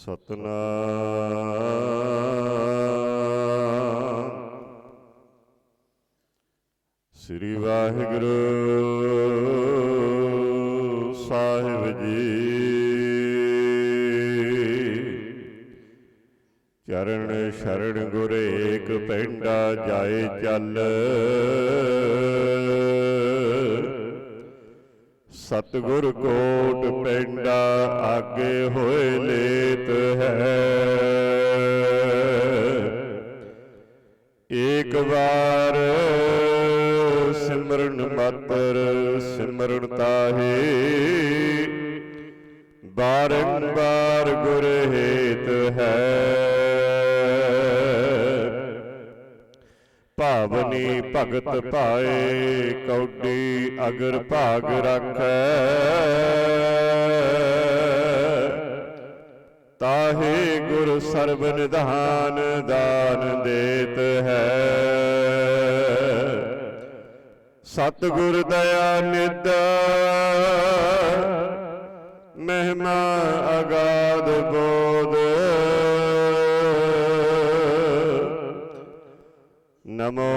ਸਤਨਾਮ। ਸ੍ਰੀ ਵਾਹਿਗੁਰੂ ਸਾਹਿਬ ਜੀ। ਚਰਨ ਸ਼ਰਣ ਗੁਰ ਏਕ ਪੈਂਡਾ ਜਾਏ ਚੱਲ। ਸਤਿਗੁਰ ਕੋਟ ਪੈਂਡਾ ਆਗੇ ਹੋਏ ਲੇਤ ਵਾਰ ਸਿਮਰਨ ਮਾਤਰ, ਸਿਮਰਨ ਤਾਹੇ। ਬਾਰੰਬਾਰ ਗੁਰ ਹੇਤ ਹੈ। ਭਾਵਨੀ ਭਗਤ ਭਾਏ, ਕੌਡੀ ਅਗਰ ਭਾਗ ਰੱਖੈ। ਤਾਹੇ ਗੁਰ ਸਰਬ ਨਿਧਾਨ ਦਾਨ ਦੇ ਸਤਿਗੁਰ ਦਇਆ ਨਿਦ ਮਹਿਮਾ ਅਗਾਧ ਬੋਧ। ਨਮੋ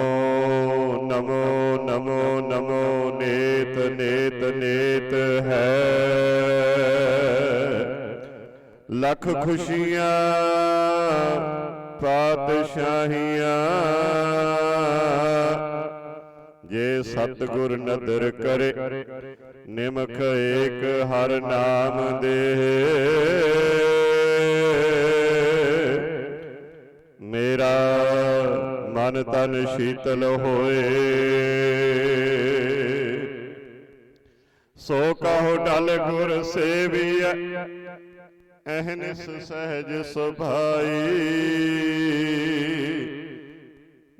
ਨਮੋ ਨਮੋ ਨਮੋ ਨੇਤ ਨੇਤ ਨੇਤ ਹੈ। ਲੱਖ ਖੁਸ਼ੀਆਂ ਪਾਤਸ਼ਾਹੀਆਂ। ਜੇ ਸਤਿਗੁਰ ਨਦਰ ਕਰੇ ਨਿਮਖ ਏਕ ਹਰ ਨਾਮ ਦੇ। ਮੇਰਾ ਮਨ ਤਨ ਸ਼ੀਤਲ ਹੋਏ। ਸੋ ਕਹੋ ਡਲ ਗੁਰ ਸੇਵੀਐ ਅਹਨਿਸ ਸਹਿਜ ਸੁਭਾਈ।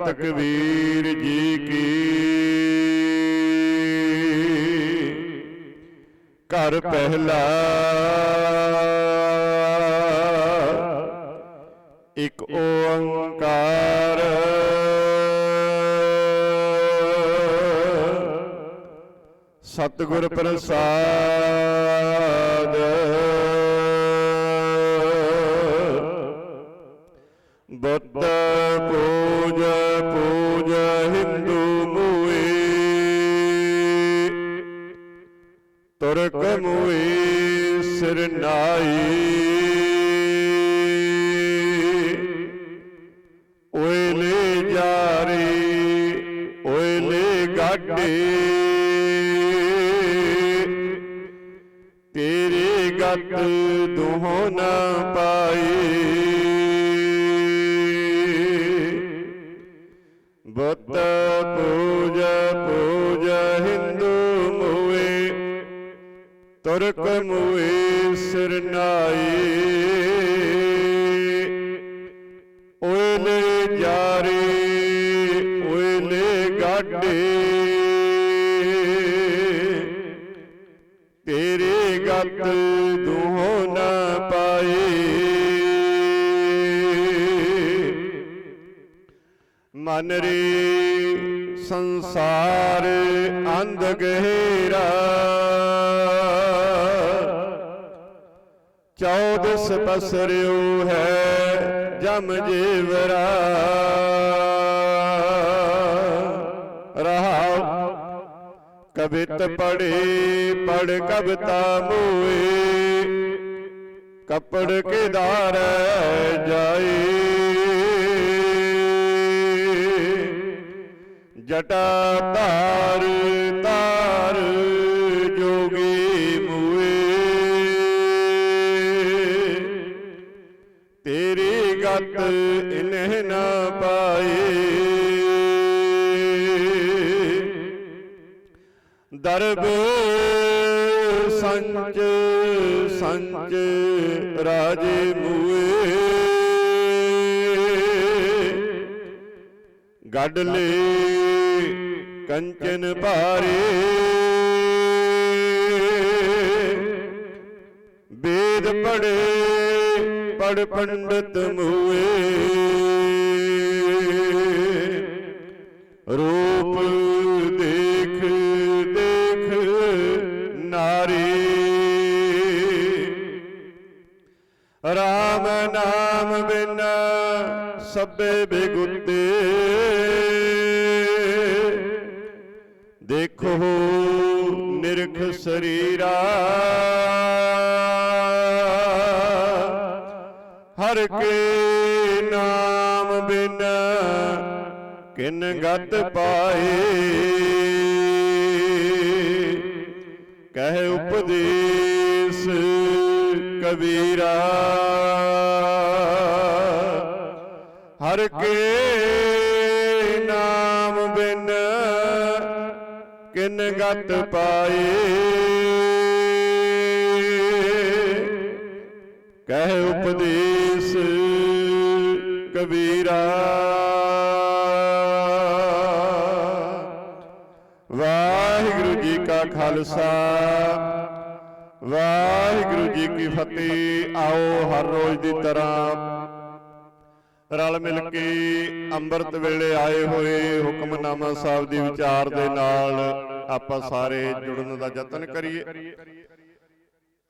ਬਾਣੀ ਭਗਤ ਕਬੀਰ ਜੀ ਕੀ? ਘਰ ਪਹਿਲਾ ਇੱਕ ਓੰਕਾਰ। ਸਤਿਗੁਰ ਪ੍ਰਸਾਦ। ਨਾਈ। ਓਏ ਲੈ ਜਾਰੀ ਓਏ ਲੈ ਗਾਡੇ। ਤੇਰੇ ਗਤ ਤੇਰੇ ਗਤ ਦੁਹੋ ਨਾ ਪਾਈ ਮਨ ਰੇ ਸੰਸਾਰ ਅੰਧ ਗਹਿਰਾ। ਚੌਦਸ ਪਸਰਿਓ ਹੈ ਜਮ ਜੀਵਰਾ। ਕਬਿਤ ਪੜੇ ਪੜ ਕਬਤਾ ਮੋਏ ਕਪੜ ਕੇ ਧਾਰ ਜਾਈ। ਜਟਾ ਧਾਰ ਧਾਰ ਜੋਗੀ ਮੂਏ ਤੇਰੀ ਗਤ ਇਨਹ ਨਾ ਪਾਈ। ਦਰਬ ਸੰਚ ਸੰਚ ਰਾਜੇ ਮੂਏ। ਗੱਡ ਲੈ ਕੰਚਨ ਭਾਰੇ। ਵੇਦ ਪੜੇ ਪੜ ਪੰਡਤ ਮੂਏ। ਰੂਪ ਸਭੇ ਬਿਗੁੱਤੇ। ਦੇਖੋ ਨਿਰਖ ਸਰੀਰਾ। ਹਰ ਕੇ ਨਾਮ ਬਿਨ ਕਿਨ ਗਤ ਪਾਏ। ਕਹਿ ਉਪਦੇਸ਼ ਕਬੀਰਾ। ਕੇ ਨਾਮ ਬਿਨ ਕਿਨ ਗਤ ਪਾਏ। ਕਹਿ ਉਪਦੇਸ਼ ਕਬੀਰਾ। ਵਾਹਿਗੁਰੂ ਜੀ ਕਾ ਖਾਲਸਾ, ਵਾਹਿਗੁਰੂ ਜੀ ਕੀ ਫਤਿਹ। ਆਓ ਹਰ ਰੋਜ਼ ਦੀ ਤਰ੍ਹਾਂ ਰਲ ਮਿਲ ਕੇ ਅੰਮ੍ਰਿਤ ਵੇਲੇ ਆਏ ਹੋਏ ਹੁਕਮਨਾਮਾ ਸਾਹਿਬ ਦੀ ਵਿਚਾਰ ਦੇ ਨਾਲ ਆਪਾਂ ਸਾਰੇ ਜੁੜਨ ਦਾ ਯਤਨ ਕਰੀਏ।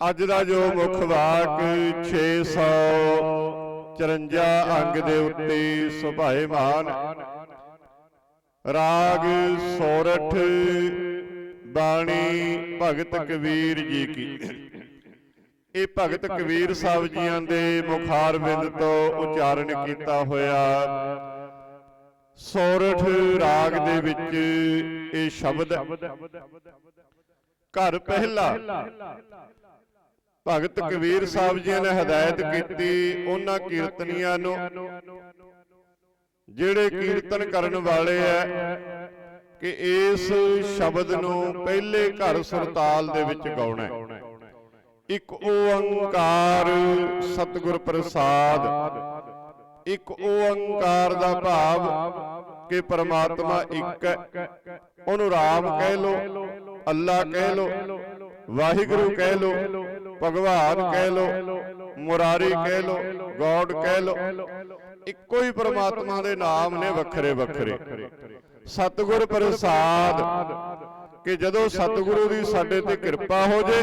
ਅੱਜ ਦਾ ਜੋ ਮੁੱਖ ਵਾਕ 654 ਅੰਗ ਦੇ ਉੱਤੇ ਸੁਭਾਏਮਾਨ। ਰਾਗ ਸੋਰਠ ਬਾਣੀ ਭਗਤ ਕਬੀਰ ਜੀ ਕੀ। ਇਹ ਭਗਤ ਕਬੀਰ ਸਾਹਿਬ ਜੀਆਂ ਦੇ ਮੁਖਾਰ ਬਿੰਦ ਤੋਂ ਉਚਾਰਨ ਕੀਤਾ ਹੋਇਆ। ਸੋਰਠ ਰਾਗ ਦੇ ਵਿੱਚ ਇਹ ਸ਼ਬਦ ਘਰ ਪਹਿਲਾ। ਭਗਤ ਕਬੀਰ ਸਾਹਿਬ ਜੀ ਨੇ ਹਦਾਇਤ ਕੀਤੀ ਉਹਨਾਂ ਕੀਰਤਨੀਆਂ ਨੂੰ ਜਿਹੜੇ ਕੀਰਤਨ ਕਰਨ ਵਾਲੇ ਐ ਕਿ ਇਸ ਸ਼ਬਦ ਨੂੰ ਪਹਿਲੇ ਘਰ ਸੁਰਤਾਲ ਦੇ ਵਿੱਚ ਗਾਉਣਾ ਹੈ। ਇੱਕ ਓੰਕਾਰ ਸਤਿਗੁਰ ਪ੍ਰਸਾਦ। ਇੱਕ ਓੰਕਾਰ ਦਾ ਭਾਵ ਕਿ ਪਰਮਾਤਮਾ ਇੱਕ ਹੈ। ਉਹਨੂੰ ਰਾਮ ਕਹਿ ਲੋ ਅੱਲਾ ਕਹਿ ਲੋ ਵਾਹਿਗੁਰੂ ਕਹਿ ਲੋ ਭਗਵਾਨ ਕਹਿ ਲੋ ਮੁਰਾਰੀ ਕਹਿ ਲੋ ਗੋਡ ਕਹਿ ਲੋ ਇੱਕੋ ਹੀ ਪਰਮਾਤਮਾ ਦੇ ਨਾਮ ਨੇ ਵੱਖਰੇ ਵੱਖਰੇ। ਸਤਿਗੁਰ ਪ੍ਰਸਾਦ, ਕਿ ਜਦੋਂ ਸਤਿਗੁਰੂ ਦੀ ਸਾਡੇ ਤੇ ਕਿਰਪਾ ਹੋ ਜੇ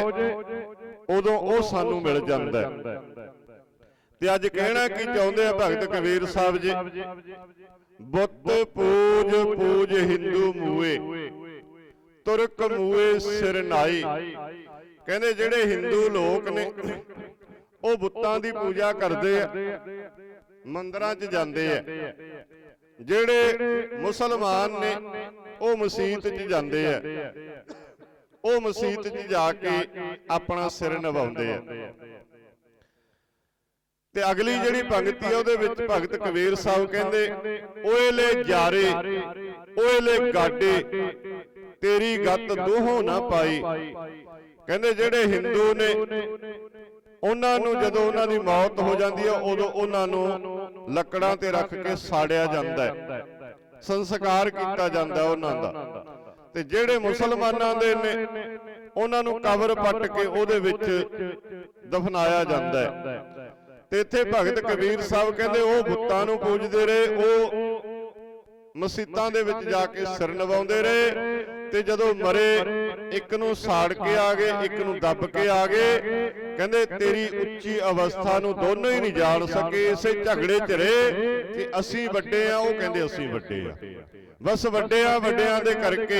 ਉਦੋਂ ਉਹ ਸਾਨੂੰ ਮਿਲ ਜਾਂਦਾ ਹੈ। ਤੇ ਅੱਜ ਕਹਿਣਾ ਕੀ ਚਾਹੁੰਦੇ ਆ ਭਗਤ ਕਬੀਰ ਸਾਹਿਬ ਜੀ? ਬੁੱਤ ਪੂਜ ਪੂਜ ਹਿੰਦੂ ਮੂਏ। ਤੁਰਕ ਮੂਏ ਸਿਰ ਨਾਈ ਕਹਿੰਦੇ ਜਿਹੜੇ ਹਿੰਦੂ ਲੋਕ ਨੇ ਉਹ ਬੁੱਤਾਂ ਦੀ ਪੂਜਾ ਕਰਦੇ ਆ। ਮੰਦਰਾਂ 'ਚ ਜਾਂਦੇ ਆ। ਜਿਹੜੇ ਮੁਸਲਮਾਨ ਨੇ ਉਹ ਮਸਜਿਦ 'ਚ ਜਾਂਦੇ ਆ। ਉਹ ਮਸਜਿਦ 'ਚ ਜਾ ਕੇ ਆਪਣਾ ਸਿਰ ਨਿਭਾਉਂਦੇ ਆ। ਤੇ ਅਗਲੀ ਜਿਹੜੀ ਭਗਤੀ ਆ, ਉਹਦੇ ਵਿੱਚ ਭਗਤ ਕਬੀਰ ਸਾਹਿਬ ਕਹਿੰਦੇ, ਓਏ ਲੈ ਜਾਰੇ, ਓਏ ਲੈ ਗਾਡੇ, ਤੇਰੀ ਗੱਤ ਦੋਹੋਂ ਨਾ ਪਾਈ। ਕਹਿੰਦੇ ਜਿਹੜੇ ਹਿੰਦੂ ਨੇ, ਉਹਨਾਂ ਨੂੰ ਜਦੋਂ ਉਹਨਾਂ ਦੀ ਮੌਤ ਹੋ ਜਾਂਦੀ ਹੈ ਉਦੋਂ ਉਹਨਾਂ ਨੂੰ ਲੱਕੜਾਂ ਤੇ ਰੱਖ ਕੇ ਸਾੜਿਆ ਜਾਂਦਾ ਹੈ। ਸੰਸਕਾਰ ਕੀਤਾ ਜਾਂਦਾ ਉਹਨਾਂ ਦਾ। ਤੇ ਜਿਹੜੇ ਮੁਸਲਮਾਨਾਂ ਦੇ ਨੇ ਉਹਨਾਂ ਨੂੰ ਕਬਰ ਪੱਟ ਕੇ ਉਹਦੇ ਵਿੱਚ ਦਫਨਾਇਆ ਜਾਂਦਾ ਹੈ। ਤੇ ਇੱਥੇ ਭਗਤ ਕਬੀਰ ਸਾਹਿਬ ਕਹਿੰਦੇ ਉਹ ਬੁੱਤਾਂ ਨੂੰ ਪੂਜਦੇ ਰਹੇ ਉਹ ਮਸਜਿਦਾਂ ਦੇ ਵਿੱਚ ਜਾ ਕੇ ਸਿਰ ਨਵਾਉਂਦੇ ਰਹੇ ਤੇ ਜਦੋਂ ਮਰੇ ਇੱਕ ਨੂੰ ਸਾੜ ਕੇ ਆ ਗਏ ਇੱਕ ਨੂੰ ਦੱਬ ਕੇ ਆ ਗਏ। ਕਹਿੰਦੇ ਤੇਰੀ ਉੱਚੀ ਅਵਸਥਾ ਨੂੰ ਦੋਨੋਂ ਹੀ ਨਹੀਂ ਜਾਣ ਸਕੇ ਇਸੇ ਝਗੜੇ 'ਚ ਰਹੇ ਕਿ ਅਸੀਂ ਵੱਡੇ ਆ ਉਹ ਕਹਿੰਦੇ ਅਸੀਂ ਵੱਡੇ ਆ। ਬਸ ਵੱਡਿਆਂ ਵੱਡਿਆਂ ਦੇ ਕਰਕੇ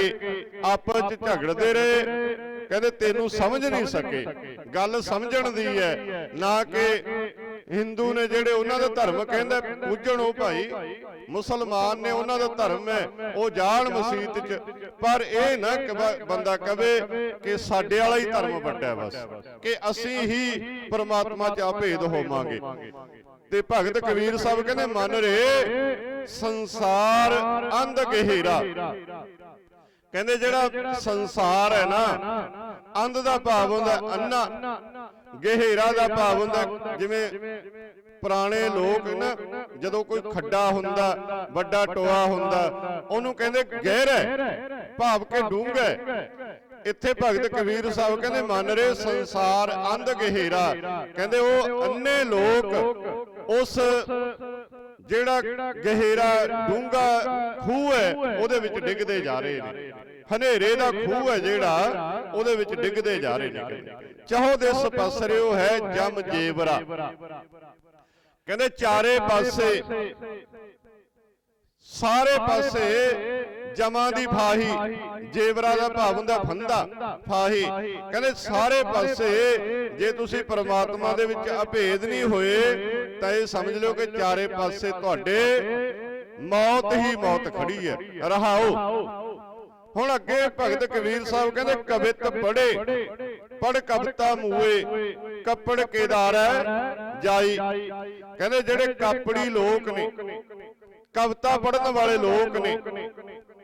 ਆਪਸ 'ਚ ਝਗੜਦੇ ਰਹੇ। ਕਹਿੰਦੇ ਤੈਨੂੰ ਸਮਝ ਨਹੀਂ ਸਕੇ। ਗੱਲ ਸਮਝਣ ਦੀ ਹੈ। ਨਾ ਕਿ ਹਿੰਦੂ ਨੇ ਜਿਹੜੇ ਉਹਨਾਂ ਦਾ ਧਰਮ ਕਹਿੰਦਾ ਪੂਜਣ ਉਹ ਭਾਈ ਮੁਸਲਮਾਨ ਨੇ ਉਹਨਾਂ ਦਾ ਧਰਮ ਹੈ। ਉਹ ਜਾਣ ਮਸਜਿਦ 'ਚ। ਪਰ ਇਹ ਨਾ ਬੰਦਾ ਕਵੇ ਕਿ ਸਾਡੇ ਵਾਲਾ ਹੀ ਧਰਮ ਵੱਡਾ ਬਸ। ਕਿ ਅਸੀਂ ਹੀ ਪਰਮਾਤਮਾ 'ਚ ਅਭੇਦ ਹੋਵਾਂਗੇ। ਤੇ ਭਗਤ ਕਬੀਰ ਸਾਹਿਬ ਕਹਿੰਦੇ ਮੰਨ ਰੇ ਸੰਸਾਰ ਅੰਧ ਗਹਿਰਾ। ਕਹਿੰਦੇ ਜਿਹੜਾ ਸੰਸਾਰ ਹੈ ਨਾ ਅੰਧ ਦਾ ਭਾਵ ਹੁੰਦਾ ਅੰਨਾ ਗਹਿਰਾ ਦਾ ਭਾਵ ਹੁੰਦਾ ਜਿਵੇਂ ਪੁਰਾਣੇ ਲੋਕ ਨਾ ਜਦੋਂ ਕੋਈ ਖੱਡਾ ਹੁੰਦਾ ਵੱਡਾ ਟੋਆ ਹੁੰਦਾ ਉਹਨੂੰ ਕਹਿੰਦੇ ਗਹਿਰਾ ਭਾਵ ਕਿ ਡੂੰਘਾ ਹੈ। ਇੱਥੇ ਭਗਤ ਕਬੀਰ ਸਾਹਿਬ ਕਹਿੰਦੇ ਮੰਨ ਰਹੇ ਸੰਸਾਰ ਅੰਧ ਗਹਿਰਾ। ਕਹਿੰਦੇ ਉਹ ਅੰਨੇ ਲੋਕ ਉਸ ਜਿਹੜਾ ਗਹਿਰਾ ਡੂੰਘਾ ਖੂਹ ਹੈ ਉਹਦੇ ਵਿੱਚ ਡਿੱਗਦੇ ਜਾ ਰਹੇ ਨੇ। ਹਨੇਰੇ ਦਾ ਖੂਹ ਹੈ ਜਿਹੜਾ ਉਹਦੇ ਵਿੱਚ ਡਿੱਗਦੇ ਜਾ ਰਹੇ ਨੇ ਚਾਹੋ ਦਿਸ ਪਸਰਿਓ ਹੈ ਜਮ ਜੇਵਰਾ। ਕਹਿੰਦੇ ਚਾਰੇ ਪਾਸੇ ਸਾਰੇ ਪਾਸੇ ਜਮਾਂ ਦੀ ਫਾਹੀ ਜੇਵਰਾ ਦਾ ਭਾਵ ਹੁੰਦਾ ਫੰਦਾ ਫਾਹੀ। ਕਹਿੰਦੇ ਸਾਰੇ ਪਾਸੇ ਜੇ ਤੁਸੀਂ ਪ੍ਰਮਾਤਮਾ ਦੇ ਵਿੱਚ ਅਭੇਦ ਨਹੀਂ ਹੋਏ ਤਾਂ ਇਹ ਸਮਝ ਲਿਓ ਕਿ ਚਾਰੇ ਪਾਸੇ ਤੁਹਾਡੇ ਮੌਤ ਹੀ ਮੌਤ ਖੜੀ ਹੈ। ਰਹਾਓ। ਹੁਣ ਅੱਗੇ ਭਗਤ ਕਬੀਰ ਸਾਹਿਬ ਕਹਿੰਦੇ ਕਵਿਤ ਪੜੇ ਪੜ ਕਵਿਤਾ ਮੂਏ ਕੱਪੜ ਕੇਦਾਰੈ ਜਾਈ। ਕਹਿੰਦੇ ਜਿਹੜੇ ਕਾਪੜੀ ਲੋਕ ਨੇ ਕਵਿਤਾ ਪੜਨ ਵਾਲੇ ਲੋਕ ਨੇ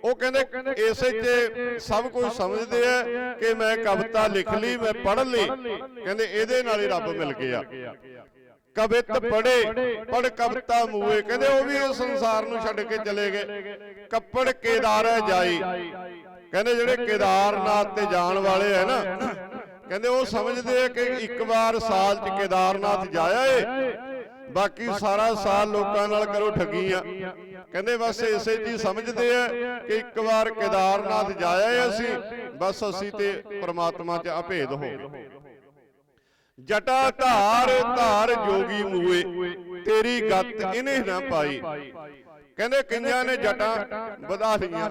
ਉਹ ਕਹਿੰਦੇ ਇਸੇ 'ਚ ਸਭ ਕੁਝ ਸਮਝਦੇ ਆ ਕਿ ਮੈਂ ਕਵਿਤਾ ਲਿਖ ਲਈ ਮੈਂ ਪੜ੍ਹ ਲਈ। ਕਹਿੰਦੇ ਇਹਦੇ ਨਾਲ ਹੀ ਰੱਬ ਮਿਲ ਗਿਆ। ਕਵਿਤ ਪੜੇ ਪੜ ਕਵਿਤਾ ਮੂਏ। ਕਹਿੰਦੇ ਉਹ ਵੀ ਇਸ ਸੰਸਾਰ ਨੂੰ ਛੱਡ ਕੇ ਚਲੇ ਗਏ। ਕੱਪੜ ਕੇਦਾਰੈ ਜਾਈ। ਕਹਿੰਦੇ ਜਿਹੜੇ ਕੇਦਾਰਨਾਥ ਤੇ ਜਾਣ ਵਾਲੇ ਆ ਨਾ। ਕਹਿੰਦੇ ਉਹ ਸਮਝਦੇ ਆ ਕਿ ਇੱਕ ਵਾਰ ਸਾਲ 'ਚ ਕੇਦਾਰਨਾਥ ਜਾਇਆ ਏ। ਬਾਕੀ ਸਾਰਾ ਸਾਲ ਲੋਕਾਂ ਨਾਲ ਕਰੋ ਠੱਗੀਆਂ। ਕਹਿੰਦੇ ਬਸ ਇਸੇ ਜੀ ਸਮਝਦੇ ਆ ਕਿ ਇੱਕ ਵਾਰ ਕੇਦਾਰਨਾਥ ਜਾਇਆ ਅਸੀਂ ਬਸ ਅਸੀਂ ਤੇ ਪ੍ਰਮਾਤਮਾ 'ਚ ਅਭੇਦ ਹੋ ਗਏ। ਜਟਾ ਧਾਰ ਧਾਰ ਜੋਗੀ ਮੂਏ ਤੇਰੀ ਗੱਤ ਇਹਨੇ ਨਾ ਪਾਈ। ਕਹਿੰਦੇ ਕਈਆਂ ਨੇ ਜਟਾਂ ਵਧਾ ਲਈਆਂ।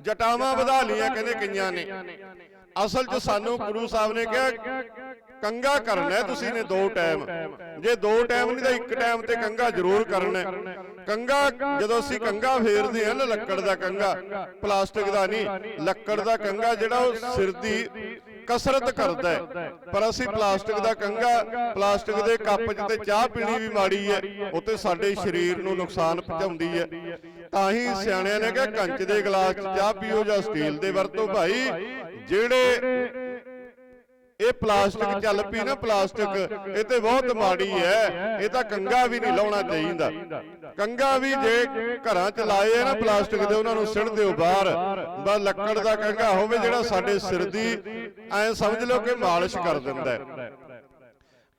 ਜਟਾਵਾਂ ਵਧਾ ਲਈਆਂ ਕਹਿੰਦੇ ਕਈਆਂ ਨੇ। ਅਸਲ 'ਚ ਸਾਨੂੰ ਗੁਰੂ ਸਾਹਿਬ ਨੇ ਕਿਹਾ ਕੰਗਾ ਕਰਨਾ ਹੈ ਤੁਸੀਂ ਨੇ ਦੋ ਟਾਈਮ। ਜੇ ਦੋ ਟਾਈਮ ਨਹੀਂ ਤਾਂ ਇੱਕ ਟਾਈਮ ਤੇ ਕੰਗਾ ਜ਼ਰੂਰ ਕਰਨਾ। ਕੰਗਾ ਜਦੋਂ ਅਸੀਂ ਕੰਗਾ ਫੇਰਦੇ ਹਾਂ ਨਾ ਲੱਕੜ ਦਾ ਕੰਗਾ ਪਲਾਸਟਿਕ ਦਾ ਨਹੀਂ ਲੱਕੜ ਦਾ ਕੰਗਾ ਜਿਹੜਾ ਉਹ ਸਿਰ ਦੀ ਕਸਰਤ ਕਰਦਾ ਹੈ। ਪਰ ਅਸੀਂ ਪਲਾਸਟਿਕ ਦਾ ਕੰਗਾ ਪਲਾਸਟਿਕ ਦੇ ਕੱਪ 'ਚ ਤੇ ਚਾਹ ਪੀਣੀ ਵੀ ਮਾੜੀ ਹੈ ਉਹ ਤੇ ਸਾਡੇ ਸਰੀਰ ਨੂੰ ਨੁਕਸਾਨ ਪਹੁੰਚਾਉਂਦੀ ਹੈ। ਤਾਂ ਹੀ ਸਿਆਣਿਆਂ ਨੇ ਕਿਹਾ ਕੰਚ ਦੇ ਗਲਾਸ 'ਚ ਚਾਹ ਪੀਓ ਜਾਂ ਸਟੀਲ ਦੇ ਵਰਤੋ ਭਾਈ ਜਿਹੜੇ ਇਹ ਪਲਾਸਟਿਕ ਚੱਲ ਪਈ ਨਾ ਪਲਾਸਟਿਕ ਇਹ ਤੇ ਬਹੁਤ ਮਾੜੀ ਹੈ। ਇਹ ਤਾਂ ਕੰਗਾ ਵੀ ਨਹੀਂ ਲਾਉਣਾ ਚਾਹੀਦਾ। ਕੰਗਾ ਵੀ ਜੇ ਘਰਾਂ ਚ ਲਾਏ ਆ ਨਾ ਪਲਾਸਟਿਕ ਦੇ ਉਹਨਾਂ ਨੂੰ ਸਿੱਟ ਦਿਓ ਬਾਹਰ। ਬਸ ਲੱਕੜ ਦਾ ਕੰਗਾ ਹੋਵੇ ਜਿਹੜਾ ਸਾਡੇ ਸਿਰ ਦੀ ਐ ਸਮਝ ਲਓ ਕਿ ਮਾਲਿਸ਼ ਕਰ ਦਿੰਦਾ ਹੈ।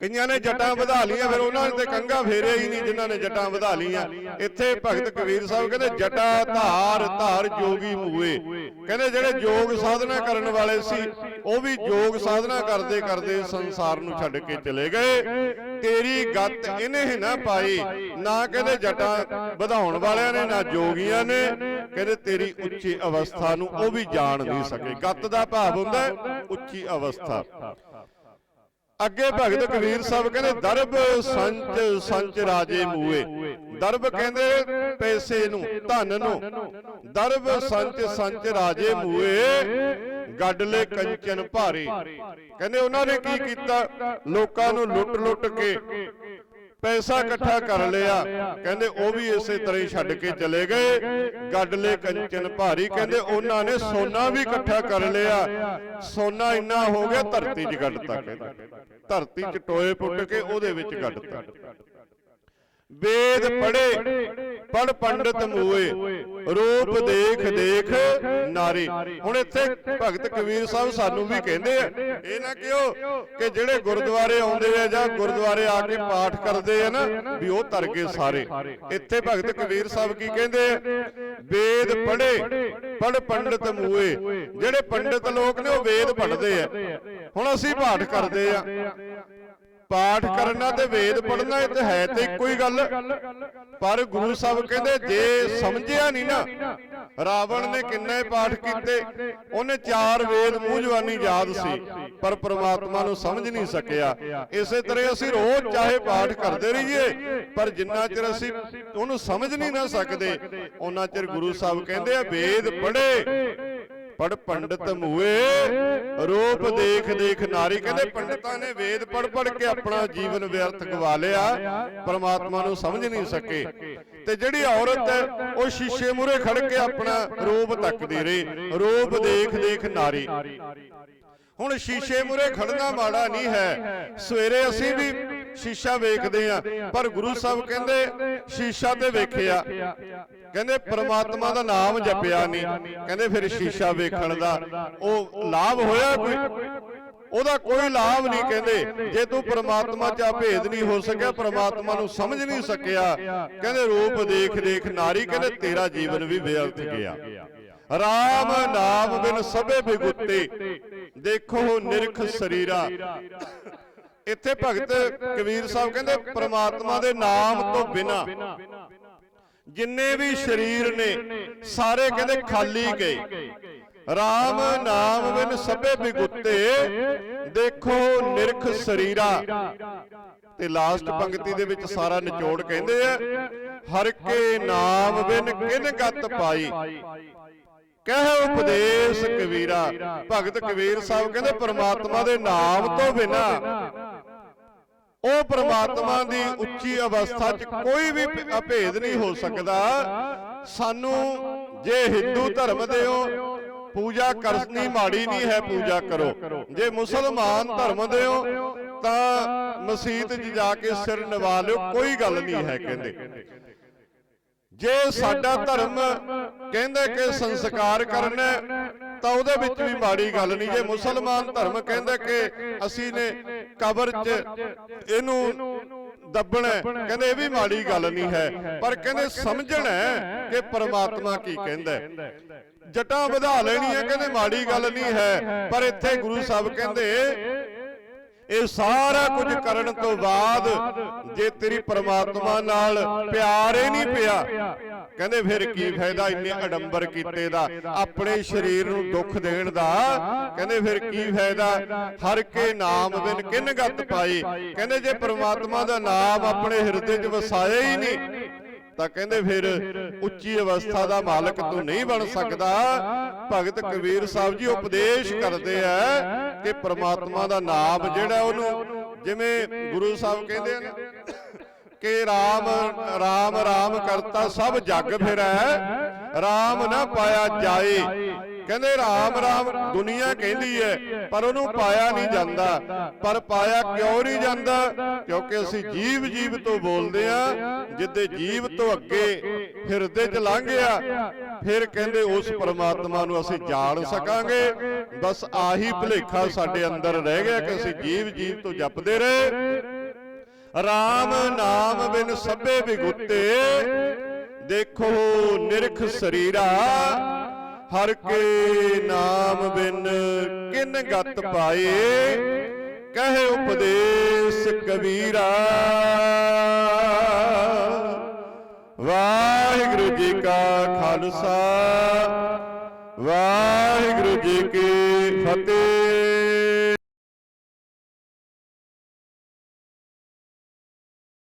ਕਈਆਂ ਨੇ ਜਟਾਂ ਵਧਾ ਲੀਆਂ ਫਿਰ ਉਹਨਾਂ ਨੇ ਤੇ ਕੰਗਾ ਫੇਰਿਆ ਹੀ ਨਹੀਂ ਜਿਨ੍ਹਾਂ ਨੇ ਜਟਾਂ ਵਧਾ ਲੀਆਂ ਇੱਥੇ ਭਗਤ ਕਬੀਰ ਸਾਹਿਬ ਕਹਿੰਦੇ ਜਟਾ ਧਾਰ ਧਾਰ ਜੋਗੀ ਮੂਏ। ਕਹਿੰਦੇ ਜਿਹੜੇ ਯੋਗ ਸਾਧਨਾ ਕਰਨ ਵਾਲੇ ਸੀ ਉਹ ਵੀ ਯੋਗ ਸਾਧਨਾ ਕਰਦੇ ਕਰਦੇ ਸੰਸਾਰ ਨੂੰ ਛੱਡ ਕੇ ਚਲੇ ਗਏ। ਤੇਰੀ ਗੱਤ ਇਹਨੇ ਹੀ ਨਾ ਪਾਈ ਨਾ ਕਹਿੰਦੇ ਜਟਾਂ ਵਧਾਉਣ ਵਾਲਿਆਂ ਨੇ ਨਾ ਜੋਗੀਆਂ ਨੇ। ਕਹਿੰਦੇ ਤੇਰੀ ਉੱਚੀ ਅਵਸਥਾ ਨੂੰ ਉਹ ਵੀ ਜਾਣ ਨਹੀਂ ਸਕੇ। ਗੱਤ ਦਾ ਭਾਵ ਹੁੰਦਾ ਉੱਚੀ ਅਵਸਥਾ ਅੱਗੇ ਭਗਤ ਕਬੀਰ ਸਾਹਿਬ ਕਹਿੰਦੇ ਦਰਬ ਸੰਚ ਸੰਚ ਰਾਜੇ ਮੂਏ। ਦਰਬ ਕਹਿੰਦੇ ਪੈਸੇ ਨੂੰ ਧਨ ਨੂੰ। ਦਰਬ ਸੰਚ ਸੰਚ ਰਾਜੇ ਮੂਏ। ਗੱਡਲੇ ਕੰਚਨ ਭਾਰੇ। ਕਹਿੰਦੇ ਉਹਨਾਂ ਨੇ ਕੀ ਕੀਤਾ? ਲੋਕਾਂ ਨੂੰ ਲੁੱਟ ਲੁੱਟ ਕੇ ਪੈਸਾ ਇਕੱਠਾ ਕਰ ਲਿਆ। ਕਹਿੰਦੇ ਉਹ ਵੀ ਇਸੇ ਤਰ੍ਹਾਂ ਹੀ ਛੱਡ ਕੇ ਚਲੇ ਗਏ। ਗੱਡਲੇ ਕੰਚਨ ਭਾਰੀ ਕਹਿੰਦੇ ਉਹਨਾਂ ਨੇ ਸੋਨਾ ਵੀ ਇਕੱਠਾ ਕਰ ਲਿਆ। ਸੋਨਾ ਇੰਨਾ ਹੋ ਗਿਆ ਧਰਤੀ 'ਚ ਗੱਡਤਾ ਕਹਿੰਦੇ। ਧਰਤੀ 'ਚ ਟੋਏ ਪੁੱਟ ਕੇ ਉਹਦੇ ਵਿੱਚ ਗੱਡਤਾ ਵੇਦ ਪੜੇ ਪੜ ਪੰਡਤ ਮੂਏ ਰੂਪ ਦੇਖ ਦੇਖ ਨਾਰੀ। ਹੁਣ ਇੱਥੇ ਭਗਤ ਕਬੀਰ ਸਾਹਿਬ ਸਾਨੂੰ ਵੀ ਕਹਿੰਦੇ ਆ ਇਹ ਨਾ ਕਿਉ ਕਿ ਜਿਹੜੇ ਗੁਰਦੁਆਰੇ ਆਉਂਦੇ ਆ ਜਾਂ ਗੁਰਦੁਆਰੇ ਆ ਕੇ ਪਾਠ ਕਰਦੇ ਆ ਨਾ ਵੀ ਉਹ ਤਰ ਗਏ ਸਾਰੇ। ਇੱਥੇ ਭਗਤ ਕਬੀਰ ਸਾਹਿਬ ਕੀ ਕਹਿੰਦੇ ਆ? ਵੇਦ ਪੜੇ ਪੜ ਪੰਡਤ ਮੂਏ। ਜਿਹੜੇ ਪੰਡਤ ਲੋਕ ਨੇ ਉਹ ਵੇਦ ਪੜ੍ਹਦੇ ਆ। ਹੁਣ ਅਸੀਂ ਪਾਠ ਕਰਦੇ ਆ। ਪਾਠ ਕਰਨਾ ਤੇ ਵੇਦ ਪੜਨਾ ਇਹ ਤੇ ਹੈ ਤੇ ਇੱਕੋ ਹੀ ਗੱਲ। ਪਰ ਗੁਰੂ ਸਾਹਿਬ ਕਹਿੰਦੇ ਜੇ ਸਮਝਿਆ ਨਹੀਂ ਨਾ ਰਾਵਣ ਨੇ ਕਿੰਨੇ ਪਾਠ ਕੀਤੇ? ਉਹਨੇ ਚਾਰ ਵੇਦ ਮੂੰਹ ਜਵਾਨੀ ਯਾਦ ਸੀ ਪਰ ਪ੍ਰਮਾਤਮਾ ਨੂੰ ਸਮਝ ਨਹੀਂ ਸਕਿਆ। ਇਸੇ ਤਰ੍ਹਾਂ ਅਸੀਂ ਰੋਜ਼ ਚਾਹੇ ਪਾਠ ਕਰਦੇ ਰਹੀਏ ਪਰ ਜਿੰਨਾ ਚਿਰ ਅਸੀਂ ਉਹਨੂੰ ਸਮਝ ਨਹੀਂ ਨਾ ਸਕਦੇ ਉਹਨਾਂ ਚਿਰ ਗੁਰੂ ਸਾਹਿਬ ਕਹਿੰਦੇ ਆ ਵੇਦ ਪੜ੍ਹੇ। ਪੜ ਪੰਡਤ ਮੂਏ ਰੂਪ ਦੇਖ ਦੇਖ ਨਾਰੀ ਕਹਿੰਦੇ ਪੰਡਤਾਂ ਨੇ ਵੇਦ ਪੜ ਪੜ ਕੇ ਆਪਣਾ ਜੀਵਨ ਵਿਅਰਥ ਗਵਾ ਲਿਆ ਪਰਮਾਤਮਾ ਨੂੰ ਸਮਝ ਨਹੀਂ ਸਕੇ। ਤੇ ਜਿਹੜੀ ਔਰਤ ਹੈ ਉਹ ਸ਼ੀਸ਼ੇ ਮੂਰੇ ਖੜ ਕੇ ਆਪਣਾ ਰੂਪ ਤੱਕਦੀ ਰਹੀ। ਰੂਪ ਦੇਖ ਦੇਖ ਨਾਰੀ। ਹੁਣ ਸ਼ੀਸ਼ੇ ਮੂਰੇ ਖੜਨਾ ਮਾੜਾ ਨਹੀਂ ਹੈ। ਸਵੇਰੇ ਅਸੀਂ ਵੀ ਸ਼ੀਸ਼ਾ ਵੇਖਦੇ ਆ ਪਰ ਗੁਰੂ ਸਾਹਿਬ ਕਹਿੰਦੇ ਸ਼ੀਸ਼ਾ ਤੇ ਵੇਖਿਆ। ਕਹਿੰਦੇ ਪ੍ਰਮਾਤਮਾ ਦਾ ਨਾਮ ਜਪਿਆ ਨਹੀਂ। ਕਹਿੰਦੇ ਫਿਰ ਸ਼ੀਸ਼ਾ ਵੇਖਣ ਦਾ। ਉਹ ਲਾਭ ਹੋਇਆ ਕੋਈ? ਉਹਦਾ ਕੋਈ ਲਾਭ ਨਹੀਂ ਕਹਿੰਦੇ। ਜੇ ਤੂੰ ਪ੍ਰਮਾਤਮਾ ਚ ਭੇਦ ਨਹੀਂ ਹੋ ਸਕਿਆ ਪ੍ਰਮਾਤਮਾ ਨੂੰ ਸਮਝ ਨਹੀਂ ਸਕਿਆ। ਕਹਿੰਦੇ ਰੂਪ ਦੇਖ ਦੇਖ ਨਾਰੀ ਕਹਿੰਦੇ ਤੇਰਾ ਜੀਵਨ ਵੀ ਵਿਅਰਥ ਗਿਆ। ਰਾਮ ਨਾਮ ਬਿਨ ਸਭੇ ਬਿਗੁੱਤੇ ਦੇਖੋ ਨਿਰਖ ਸਰੀਰਾ। ਇੱਥੇ ਭਗਤ ਕਬੀਰ ਸਾਹਿਬ ਕਹਿੰਦੇ ਪ੍ਰਮਾਤਮਾ ਦੇ ਨਾਮ ਤੋਂ ਬਿਨਾ। ਜਿੰਨੇ ਵੀ ਸਰੀਰ ਨੇ ਸਾਰੇ ਕਹਿੰਦੇ ਖਾਲੀ ਗਏ। ਰਾਮ ਨਾਮ ਬਿਨ ਸਭੇ ਬਿਗੁੱਤੇ ਦੇਖੋ ਨਿਰਖ ਸਰੀਰਾ। ਤੇ ਲਾਸਟ ਪੰਕਤੀ ਦੇ ਵਿੱਚ ਸਾਰਾ ਨਿਚੋੜ ਕਹਿੰਦੇ ਆ ਹਰ ਕੇ ਨਾਮ ਬਿਨ ਕਿਨ ਗਤ ਪਾਈ। ਕਹਿ ਉਪਦੇਸ਼ ਕਬੀਰਾ। ਭਗਤ ਕਬੀਰ ਸਾਹਿਬ ਕਹਿੰਦੇ ਪ੍ਰਮਾਤਮਾ ਦੇ ਨਾਮ ਤੋਂ ਬਿਨਾ ਉਹ ਪ੍ਰਮਾਤਮਾ ਦੀ ਉੱਚੀ ਅਵਸਥਾ 'ਚ ਕੋਈ ਵੀ ਅਭੇਦ ਨਹੀਂ ਹੋ ਸਕਦਾ। ਸਾਨੂੰ ਜੇ ਹਿੰਦੂ ਧਰਮ ਦੇ ਹੋ, ਪੂਜਾ ਕਰਨੀ ਮਾੜੀ ਨਹੀਂ ਹੈ, ਪੂਜਾ ਕਰੋ। ਜੇ ਮੁਸਲਮਾਨ ਧਰਮ ਦੇ ਹੋ, ਤਾਂ ਮਸਜਿਦ 'ਚ ਜਾ ਕੇ ਸਿਰ ਨਿਵਾ ਲਿਓ, ਕੋਈ ਗੱਲ ਨਹੀਂ ਹੈ, ਕਹਿੰਦੇ। ਜੇ ਸਾਡਾ ਧਰਮ ਕਹਿੰਦਾ ਕਿ ਸੰਸਕਾਰ ਕਰਨਾ ਹੈ, ਤਾਂ ਉਹਦੇ ਵਿੱਚ ਵੀ ਮਾੜੀ ਗੱਲ ਨਹੀਂ। ਜੇ ਮੁਸਲਮਾਨ ਧਰਮ ਕਹਿੰਦਾ ਕਿ ਅਸੀਂ ਨੇ ਕਬਰ 'ਚ ਇਹਨੂੰ ਦੱਬਣਾ ਹੈ, ਕਹਿੰਦੇ ਇਹ ਵੀ ਮਾੜੀ ਗੱਲ ਨਹੀਂ ਹੈ। ਪਰ ਕਹਿੰਦੇ ਸਮਝਣਾ ਹੈ ਕਿ ਪ੍ਰਮਾਤਮਾ ਕੀ ਕਹਿੰਦਾ ਹੈ। ਜਟਾਂ ਵਧਾ ਲੈਣੀਆਂ ਕਹਿੰਦੇ ਮਾੜੀ ਗੱਲ ਨਹੀਂ ਹੈ। ਪਰ ਇੱਥੇ ਗੁਰੂ ਸਾਹਿਬ ਕਹਿੰਦੇ ਇਹ ਸਾਰਾ ਕੁਝ ਕਰਨ ਤੋਂ ਬਾਅਦ ਜੇ ਤੇਰੀ ਪ੍ਰਮਾਤਮਾ ਨਾਲ ਪਿਆਰ ਹੀ ਨਹੀਂ ਪਿਆ ਕਹਿੰਦੇ ਫਿਰ ਕੀ ਫਾਇਦਾ ਇੰਨੇ ਅਡੰਬਰ ਕੀਤੇ ਦਾ ਆਪਣੇ ਸਰੀਰ ਨੂੰ ਦੁੱਖ ਦੇਣ ਦਾ। ਕਹਿੰਦੇ ਫਿਰ ਕੀ ਫਾਇਦਾ? ਹਰ ਕੇ ਨਾਮ ਬਿਨ ਕਿਨ ਗਤ ਪਾਈ? ਕਹਿੰਦੇ ਜੇ ਪ੍ਰਮਾਤਮਾ ਦਾ ਨਾਮ ਆਪਣੇ ਹਿਰਦੇ 'ਚ ਵਸਾਇਆ ਹੀ ਨਹੀਂ। ਤਾਂ ਕਹਿੰਦੇ ਫਿਰ ਉੱਚੀ ਅਵਸਥਾ ਦਾ ਮਾਲਕ ਤੂੰ ਨਹੀਂ ਬਣ ਸਕਦਾ। ਭਗਤ ਕਬੀਰ ਸਾਹਿਬ ਜੀ ਉਪਦੇਸ਼ ਕਰਦੇ ਆ ਕਿ ਪ੍ਰਮਾਤਮਾ ਦਾ ਨਾਮ ਜਿਹੜਾ ਉਹਨੂੰ ਜਿਵੇਂ ਗੁਰੂ ਸਾਹਿਬ ਕਹਿੰਦੇ ਨਾ ਕਿ RAM RAM RAM ਕਰਤਾ ਸਭ ਜਗ ਫਿਰੈ RAM ਨਾ ਪਾਇਆ ਜਾਏ। ਕਹਿੰਦੇ ਰਾਮ ਰਾਮ, ਦੁਨੀਆ ਕਹਿੰਦੀ ਹੈ ਪਰ ਉਹਨੂੰ ਪਾਇਆ ਨਹੀਂ ਜਾਂਦਾ। ਪਰ ਪਾਇਆ ਕਿਉਂ ਨਹੀਂ ਜਾਂਦਾ? ਕਿਉਂਕਿ ਅਸੀਂ ਜੀਵ ਜੀਵ ਤੋਂ ਬੋਲਦੇ ਆ, ਜਿੱਦੇ ਜੀਵ ਤੋਂ ਅੱਗੇ ਹਿਰਦੇ 'ਚ ਲੰਘਿਆ ਫਿਰ ਕਹਿੰਦੇ ਉਸ ਪਰਮਾਤਮਾ ਨੂੰ ਅਸੀਂ ਜਾਣ ਸਕਾਂਗੇ। ਬਸ ਆਹੀ ਭੁਲੇਖਾ ਸਾਡੇ ਅੰਦਰ ਰਹਿ ਗਿਆ ਕਿ ਅਸੀਂ ਜੀਵ ਜੀਵ ਤੋਂ ਜਪਦੇ ਰਹੇ। RAM ਨਾਮ ਬਿਨ ਸਭੇ ਬਿਗੁੱਤੇ ਦੇਖੋ ਨਿਰਖ ਸਰੀਰਾ ਹਰ ਕੇ ਨਾਮ ਬਿਨ ਕਿਨ ਗਤ ਪਾਏ। ਕਹੇ ਉਪਦੇਸ਼ ਕਬੀਰਾ। ਵਾਹਿਗੁਰੂ ਜੀ ਕਾ ਖਾਲਸਾ। ਵਾਹਿਗੁਰੂ ਜੀ ਕੀ ਫਤਿਹ।